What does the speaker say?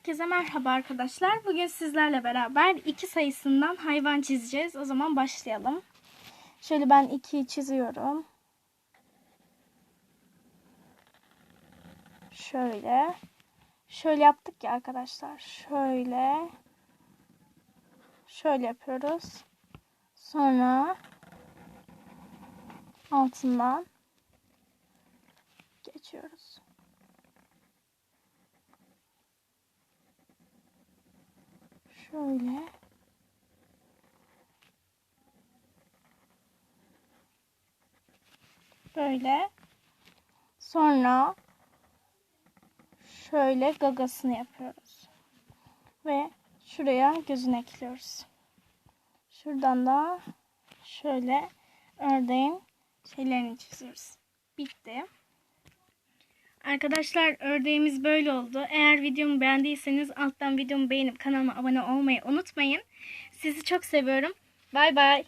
Herkese merhaba arkadaşlar. Bugün sizlerle beraber iki sayısından hayvan çizeceğiz. O zaman başlayalım. Şöyle ben ikiyi çiziyorum. Şöyle. Şöyle yaptık ya arkadaşlar. Şöyle. Şöyle yapıyoruz. Sonra altından geçiyoruz. Şöyle. Böyle. Sonra şöyle gagasını yapıyoruz. Ve şuraya gözünü ekliyoruz. Şuradan da şöyle ördeğin şeylerini çiziyoruz. Bitti. Arkadaşlar ördeğimiz böyle oldu. Eğer videomu beğendiyseniz alttan videomu beğenip kanalıma abone olmayı unutmayın. Sizi çok seviyorum. Bay bay.